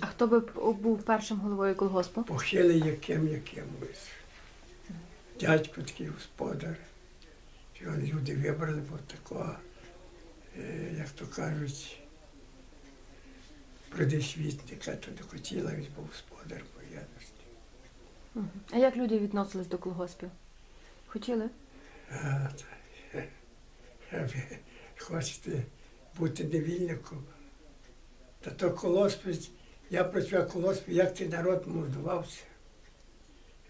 А хто би був першим головою колгоспу? Похили яким якимось. Дядько такий господар. Його люди вибрали, бо такого, е, як то кажуть, придесвітника, то не хотіла, він був господар по єдності. А як люди відносились до колгоспів? Хотіли? А, е, ви хочете бути невільником? Та то колоспи, я працював в колоспі, як цей народ мордувався.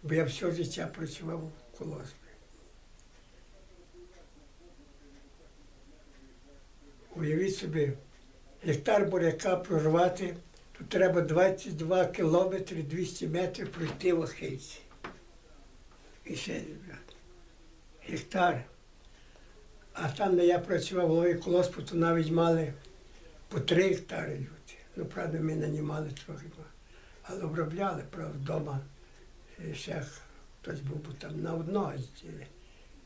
Бо я все життя працював в колоспі. Уявіть собі, гектар буряка прорвати, то треба 22 кілометри 200 метрів пройти в Охильці. І ще гектар. А там, де я працював головою колоспу, то навіть мали по три гектари люди. Ну, правда, ми нанімали трохи, але обробляли, правда, вдома. Ще хтось був бо там на одного.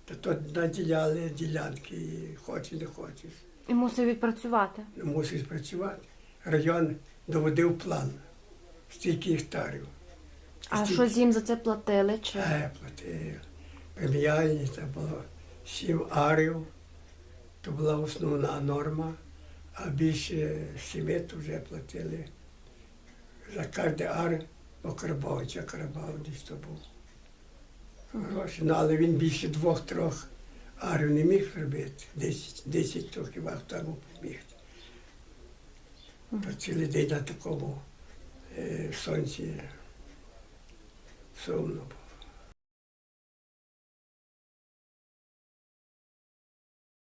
Та то наділяли ділянки, і хочеш, не хочеш. І мусив відпрацювати. Ну, мусиш працювати. Район доводив план. Стільки гектарів. А Стільки- щось їм за це платили? Чи Е, платив. Преміальні це було сім арів, то була основна норма, а більше сіми то вже платили за кожен ар по Карабовича, Карабав десь то був. Гроші. Ну, але він більше двох-трьох арів не міг зробити. Десять, десять то хіба хто поміг. То цілий день на такому е, сонці сумно було.